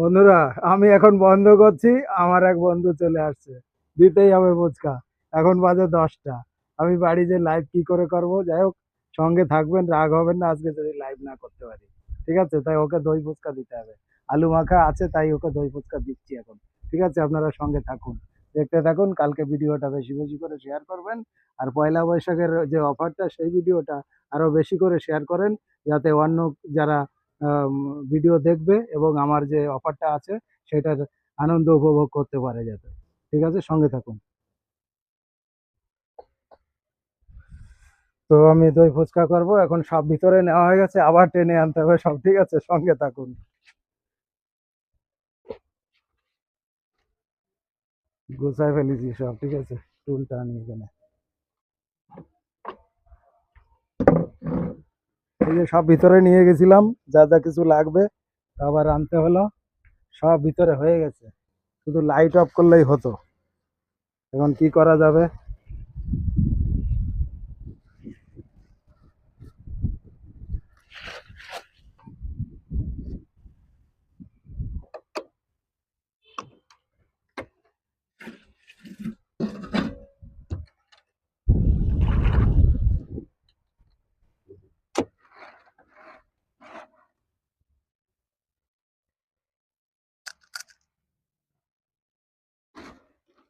বন্ধুরা, আমি এখন বন্ধ করছি, আমার এক বন্ধু চলে আসছে। দিতেই হবে ফুচকা। এখন বাজে দশটা। আমি বাড়ি যে লাইভ কি করে করব? যাই হোক, সঙ্গে থাকবেন, রাগ হবেন না, আজকে যদি লাইভ না করতে পারি। ঠিক আছে? তাই ওকে দই ফুচকা দিতে হবে। আলু মাখা আছে, তাই ওকে দই ফুচকা দিচ্ছি এখন। ঠিক আছে? আপনারা সঙ্গে থাকুন। দেখতে থাকুন, কালকে ভিডিওটা বেশি বেশি করে শেয়ার করবেন। আর পয়লা বৈশাখের যে অফারটা সেই ভিডিওটা আরও বেশি করে শেয়ার করেন। যাতে অন্য যারা ভিডিও দেখবে এবং আমার যে অফারটা আছে, সেটার আনন্দ উপভোগ করতে পারে যাতে। ঠিক আছে? সঙ্গে থাকুন। তো আমি দই ফুচকা করব, এখন সব ভিতরে নেওয়া হয়ে গেছে, আবার টেনে আনতে হবে সব, ঠিক আছে? সঙ্গে থাকুন। গুছাই ফেলেছি সব, ঠিক আছে? টুলটা আনি এখানে এই যে সব ভিতরে নিয়ে গেছিলাম, যা যা কিছু লাগবে আবার আনতে হলো, সব ভিতরে হয়ে গেছে। শুধু লাইট অফ করলেই হতো। এখন কি করা যাবে?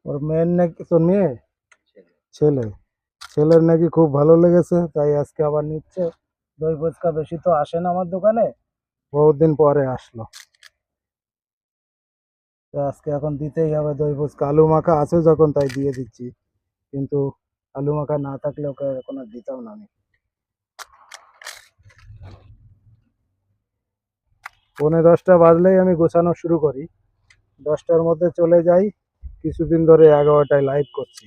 ওর মেয়ের নাকি তোর মেয়ে? ছেলে। ছেলের নাকি খুব ভালো লেগেছে তাই আজকে আবার নিচ্ছে। দই ফুচকা বেশি তো আসে না আমার দোকানে। বহুত দিন পরে আসলো। তো আজকে এখন দিতেই হবে দই ফুচকা। আলু মাখা আছে যখন তাই দিয়ে দিচ্ছি। কিন্তু আলু মাখা না থাকলে ওকে এখন আর দিতাম না আমি। পৌনে দশটা বাজলেই আমি গোছানো শুরু করি। দশটার মধ্যে চলে যাই। কিছুদিন ধরে এগারোটায় লাইভ করছি।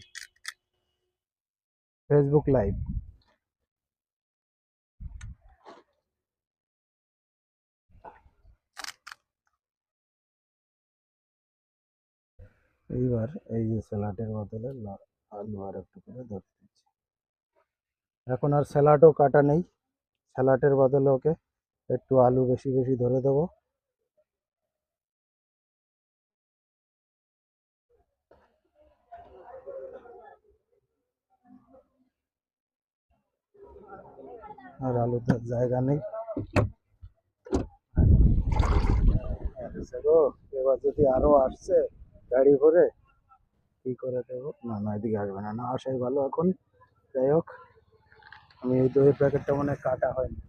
ফেসবুক লাইভ এইবার এই যে স্যালাডের বদলে আলু আর একটু করে ধরে দিচ্ছি এখন আর স্যালাডও কাটা নেই। স্যালাডের বদলে ওকে একটু আলু বেশি বেশি ধরে দেবো। আর আলুতে জায়গা নেই। গো এবার যদি আরও আসছে গাড়ি ভরে কি করে দেবো? না না এদিকে আসবে না। না আসাই ভালো এখন। যাই হোক আমি এই দইয়ের প্যাকেটটা মনে কাটা হয়নি।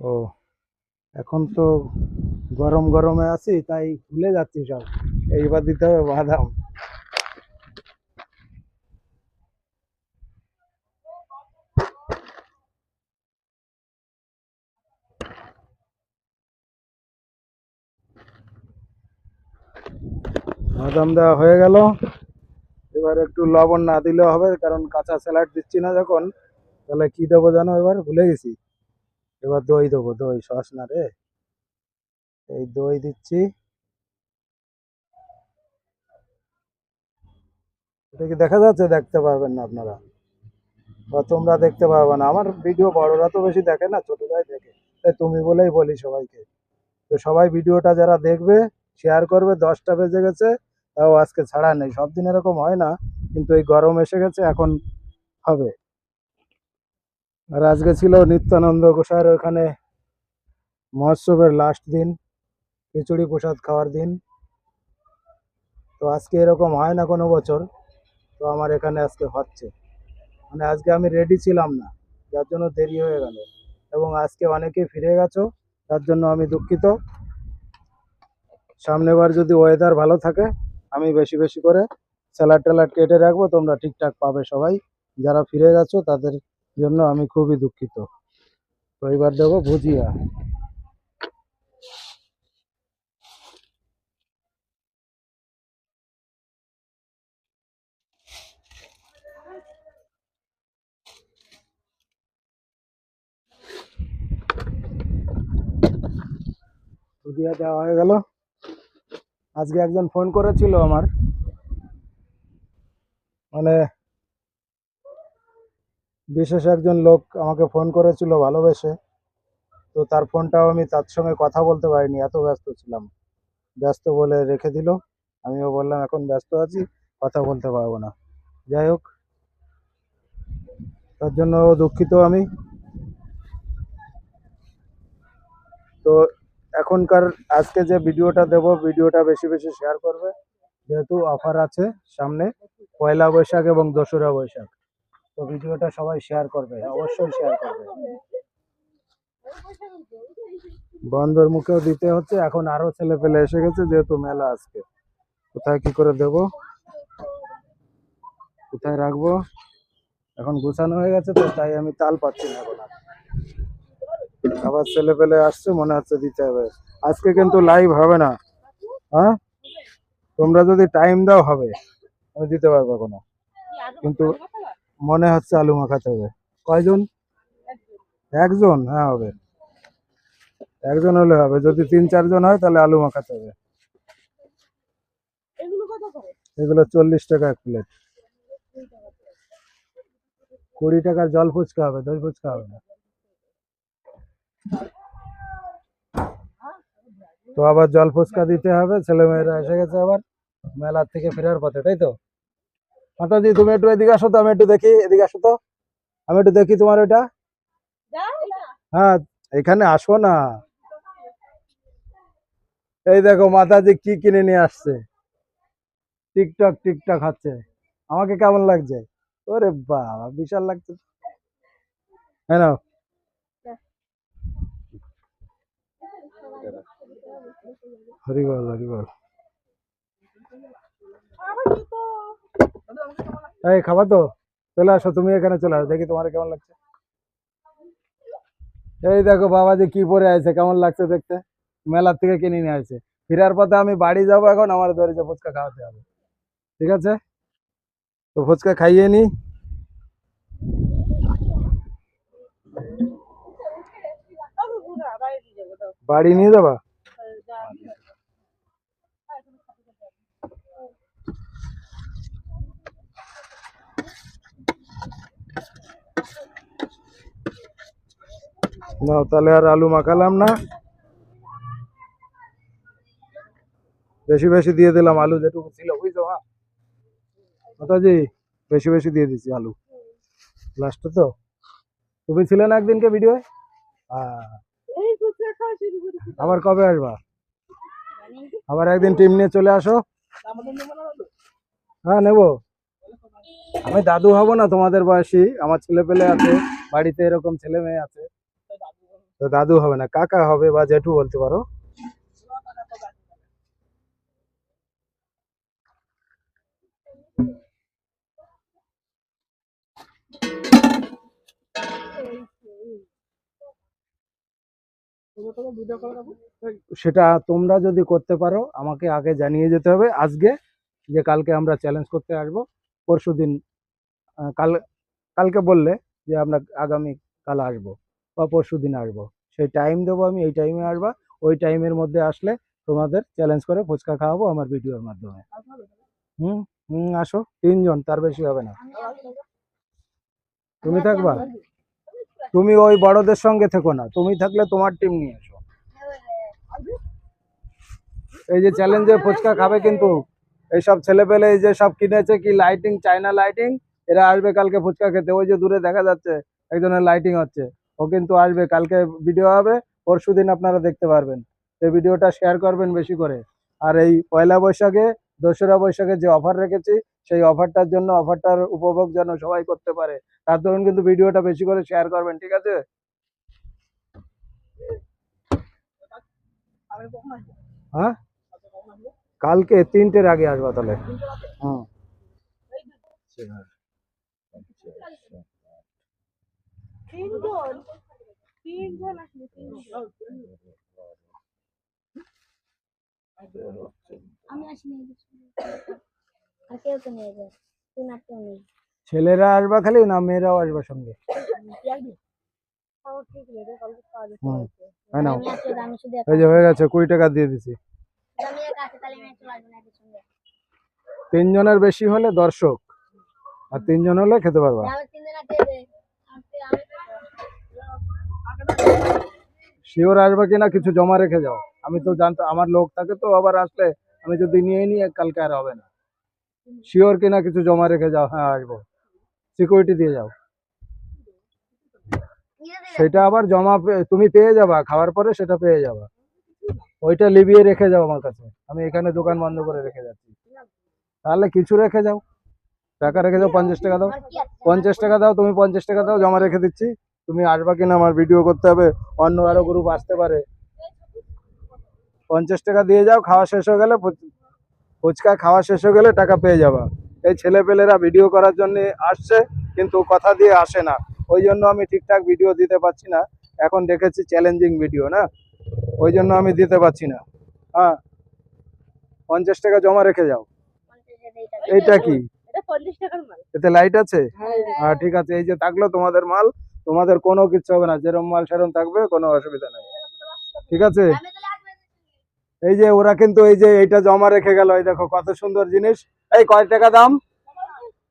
ও এখন তো গরম গরমে আছি, তাই ভুলে যাচ্ছি সব। এইবার দিতে হবে বাদাম। বাদাম দেওয়া হয়ে গেল। এবার একটু লবণ না দিলেও হবে, কারণ কাঁচা স্যালাড দিচ্ছি না যখন। তাহলে কি দেবো জানো? এবার ভুলে গেছি। এবার দই দেবো, দই, সস না রে। এই দই দিচ্ছি। এটা কি দেখা যাচ্ছে? দেখতে পারবেন না আপনারা। বা তোমরা দেখতে পারবে না। আমার ভিডিও বড়রা তো বেশি দেখে না, ছোটরাই দেখে। তাই তুমি বলেই বলি সবাইকে। তো সবাই ভিডিওটা যারা দেখবে শেয়ার করবে, দশটা বেজে গেছে, তাও আজকে ছাড়া নেই। সব দিন এরকম হয় না, কিন্তু এই গরম এসে গেছে, এখন হবে। আর আজকে ছিল নিত্যানন্দ গোসাইয়ের ওখানে মহোৎসবের লাস্ট দিন। খিচুড়ি প্রসাদ খাওয়ার দিন। তো আজকে এরকম হয় না কোনো বছর, তো আমার এখানে আজকে হচ্ছে। মানে আজকে আমি রেডি ছিলাম না, যার জন্য দেরি হয়ে গেল। এবং আজকে অনেকে ফিরে গেছো, তার জন্য আমি দুঃখিত। সামনেবার যদি ওয়েদার ভালো থাকে, আমি বেশি বেশি করে স্যালাড ট্যালাড কেটে রাখব, তোমরা ঠিকঠাক পাবে সবাই। যারা ফিরে গেছো, তাদের জন্য আমি খুবই দুঃখিত। তো এবার দেবো ভুজিয়া। ভুজিয়া দেওয়া হয়ে গেল। আজকে একজন ফোন করেছিল আমার। মানে বিশেষ একজন লোক আমাকে ফোন করেছিল ভালোবেসে। তো তার ফোনটাও আমি তার সঙ্গে কথা বলতে পারিনি, এত ব্যস্ত ছিলাম। ব্যস্ত বলে রেখে দিল। আমিও বললাম, এখন ব্যস্ত আছি, কথা বলতে পারব না। যাই হোক, তার জন্য দুঃখিত আমি। তো এখনকার আজকে যে ভিডিওটা দেব, ভিডিওটা বেশি বেশি শেয়ার করবে। যেহেতু অফার আছে সামনে, পয়লা বৈশাখ এবং দোসরা বৈশাখ। তো ভিডিওটা সবাই শেয়ার করবে, অবশ্যই শেয়ার করবে। বন্ধর মুখেও দিতে হচ্ছে, এখন আরও ছেলে পেলে এসে গেছে, যেহেতু মেলা আজকে। কোথায় কি করে দেব? কোথায় রাখব? এখন গুছানো হয়ে গেছে, তো তাই আমি তাল পাচ্ছি না এখন। আবার ছেলে পেলে আসছে মনে হচ্ছে দিতে হবে। আজকে কিন্তু লাইভ হবে না। হ্যাঁ? তোমরা যদি টাইম দাও হবে। আমি দিতে পারব কোনো কিন্তু মনে হচ্ছে আলু মাখাতে হবে। কয়জন? একজন হ্যাঁ হবে। একজন হলে হবে। যদি তিন চারজন হয় তাহলে আলু মাখাতে হবে। এগুলো চল্লিশ টাকা এক প্লেট কুড়ি টাকার জল ফুচকা হবে দই ফুচকা হবে না। তো আবার জল ফুচকা দিতে হবে ছেলে মেয়েরা এসে গেছে আবার মেলার থেকে ফেরার পথে, তাই তো? মাতাজি, তুমি একটু এদিকে আসো তো, আমি একটু দেখি, এদিকে আসো তো। আমি একটু দেখি তোমার ওইটা। হ্যাঁ এখানে আসো না। এই দেখো, মাতাজি কি কিনে নিয়ে আসছে। টিকটক টিকটক হচ্ছে। আমাকে কেমন লাগছে? ওরে বাবা, বিশাল লাগছে। হ্যাঁ নাও। হরি বল হরি এই খাবা তো চলে আসো, তুমি এখানে চলে আসো, দেখি তোমার কেমন লাগছে। এই দেখো বাবা যে কি পরে আছে, কেমন লাগছে দেখতে? মেলার থেকে কিনে নিয়ে আসছে। ফেরার পথে আমি বাড়ি যাব এখন, আমার দরিদ্র ফুচকা খাওয়াতে হবে। ঠিক আছে? তো ফুচকা খাইয়ে নি। বাড়ি নিয়ে যাবা? নাও তাহলে আর আলু মাখালাম না। বেশি বেশি দিয়ে দিলাম আলু যেটুকু ছিল বুঝছ মাতাজি বেশি বেশি দিয়ে দিছি আলু। লাস্টে তো? তুমি ছিলে না একদিনকে ভিডিও আবার কবে আসবা? আবার একদিন টিম নিয়ে চলে আসো। হ্যাঁ নেব। আমি দাদু হব না তোমাদের বয়সী। আমার ছেলে পেলে আছে বাড়িতে এরকম ছেলে মেয়ে আছে। তো দাদু হবে না, কাকা হবে বা জেঠু বলতে পারো। সেটা তোমরা যদি করতে পারো, আমাকে আগে জানিয়ে যেতে হবে। আজকে যে কালকে আমরা চ্যালেঞ্জ করতে আসব পরশু দিন কাল, কালকে বললে যে আমরা আগামী কাল আসব। বা পরশু দিন আসব। সেই টাইম দেবো আমি, এই টাইমে আসবা, ওই টাইমের মধ্যে আসলে তোমাদের চ্যালেঞ্জ করে ফুচকা খাওয়াবো আমার ভিডিওর মাধ্যমে। হুম হুম, আসো, তিনজন, তার বেশি হবে না। তুমি থাকবা? তুমি ওই বড়দের সঙ্গে থেকো না, তুমি থাকলে তোমার টিম নিয়ে আসো। এই যে চ্যালেঞ্জে ফুচকা খাবে কিন্তু, এইসব ছেলে পেলে এই যে সব কিনেছে কি লাইটিং চায়না লাইটিং এরা আসবে কালকে ফুচকা খেতে, ওই যে দূরে দেখা যাচ্ছে, একজনের লাইটিং হচ্ছে। ও কিন্তু আসবে, কালকে ভিডিও হবে, পরশু দিন আপনারা দেখতে পারবেন। এই ভিডিওটা শেয়ার করবেন বেশি করে। আর এই পয়লা বৈশাখে, দোসরা বৈশাখে যে অফার রেখেছি, সেই অফারটার জন্য অফারটার উপভোগ যেন সবাই করতে পারে, তার ধরুন কিন্তু ভিডিওটা বেশি করে শেয়ার করবেন, ঠিক আছে? হ্যাঁ? কালকে তিনটের আগে আসবা তাহলে। হুম। তিনজন? তিনজন আসলে আমি আসিনি আর কেউ তো নিয়ে যায় তুই না কেউ নেই। ছেলেরা আসবা খালি না মেয়েরাও আসবা সঙ্গে? তাও ঠিক নেই রে কালকে কাজ হুম হ্যাঁ এই যে হয়ে গেছে কুড়ি টাকা দিয়ে দিছি। তিনজনের বেশি হলে দর্শক আর তিনজন হলে খেতে পারবা। শিওর আসবে কিনা কিছু জমা রেখে যাও। আমি তো জানতো, আমার লোক থাকে তো, আবার আসলে আমি যদি নিয়ে নিই, কালকে আর হবে না। শিওর কিনা কিছু জমা রেখে যাও হ্যাঁ আসব। সিকিউরিটি দিয়ে যাও। সেটা আবার জমা তুমি পেয়ে যাবা, খাওয়ার পরে সেটা পেয়ে যাবা। ওইটা লিবিয়ে রেখে যাও আমার কাছে। আমি এখানে দোকান বন্ধ করে রেখে যাচ্ছি। তাহলে কিছু রেখে যাও। টাকা রেখে যাও, পঞ্চাশ টাকা দাও। পঞ্চাশ টাকা দাও, তুমি পঞ্চাশ টাকা দাও, জমা রেখে দিচ্ছি। তুমি আসবা কিনা আমার ভিডিও করতে হবে অন্য আরও গ্রুপ আসতে পারে। পঞ্চাশ টাকা দিয়ে যাও খাওয়া শেষ হয়ে গেলে ফুচ- ফুচকা খাওয়া শেষ হয়ে গেলে টাকা পেয়ে যাবা। এই ছেলেপেলেরা ভিডিও করার জন্য আসছে কিন্তু কথা দিয়ে আসে না। ওই জন্য আমি ঠিকঠাক ভিডিও দিতে পারছি না। এখন দেখেছি চ্যালেঞ্জিং ভিডিও না? ওই জন্য আমি দিতে পারছি না। হ্যাঁ। পঞ্চাশ টাকা জমা রেখে যাও। এইটা কি? এতে লাইট আছে? হ্যাঁ। হ্যাঁ ঠিক আছে। এই যে থাকল তোমাদের মাল। তোমাদের কোনো কিছু হবে না। যেরকম মাল সেরম থাকবে, কোনো অসুবিধা নেই। ঠিক আছে? এই যে ওরা কিন্তু এই যে এইটা জমা রেখে গেল, এই দেখো কত সুন্দর জিনিস। এই কয় টাকা দাম?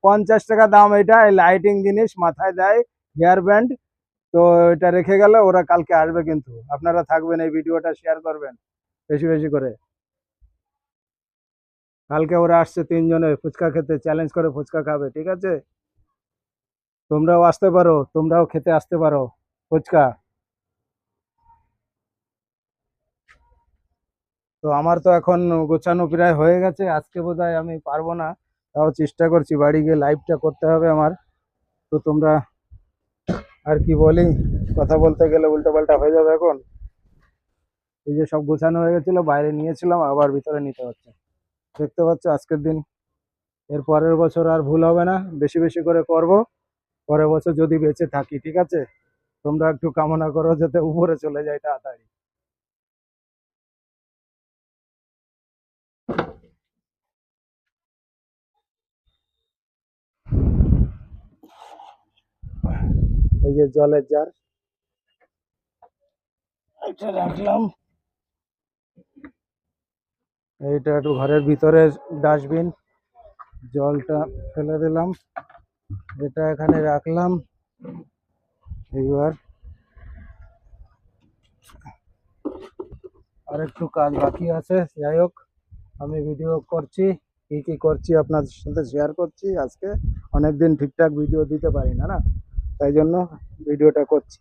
পঞ্চাশ টাকা দাম এটা এই লাইটিং জিনিস মাথায় দেয় হেয়ার ব্যান্ড তো এটা রেখে গেল, ওরা কালকে আসবে কিন্তু। আপনারা থাকবেন, এই ভিডিওটা শেয়ার করবেন, বেশি বেশি করে। কালকে ওরা আসছে তিনজনে, ফুচকা খেতে চ্যালেঞ্জ করে ফুচকা খাবে, ঠিক আছে? তোমরাও আসতে পারো, তোমরাও খেতে আসতে পারো। ফুচকা। তো আমার তো এখন গোছানো প্রায় হয়ে গেছে, আজকে বোধহয় আমি পারব না। তাও চেষ্টা করছি, বাড়ি গিয়ে লাইভটা করতে হবে আমার। তো তোমরা আর কি বলি, কথা বলতে গেলে উল্টো পাল্টা হয়ে যাবে এখন। এই যে সব গোছানো হয়ে গেছিল, বাইরে নিয়েছিলাম, আবার ভিতরে নিতে হচ্ছে। দেখতে পাচ্ছ আজকের দিন। এর পরের বছর আর ভুল হবে না, বেশি বেশি করে করব। পরের বছর যদি বেঁচে থাকি ঠিক আছে? তোমরা একটু কামনা করো যাতে উপরে চলে যায় তাড়াতাড়ি। এই যে জলের জার। এটা রাখলাম। এইটা একটু ঘরের ভিতরে ডাস্টবিন। জলটা ফেলে দিলাম। এটা এখানে রাখলাম। এইবার আর একটু কাজ বাকি আছে। যাই হোক, আমি ভিডিও করছি, কি কি করছি আপনার সাথে শেয়ার করছি। আজকে অনেকদিন ঠিকঠাক ভিডিও দিতে পারি না না? তাই জন্য ভিডিওটা করছি।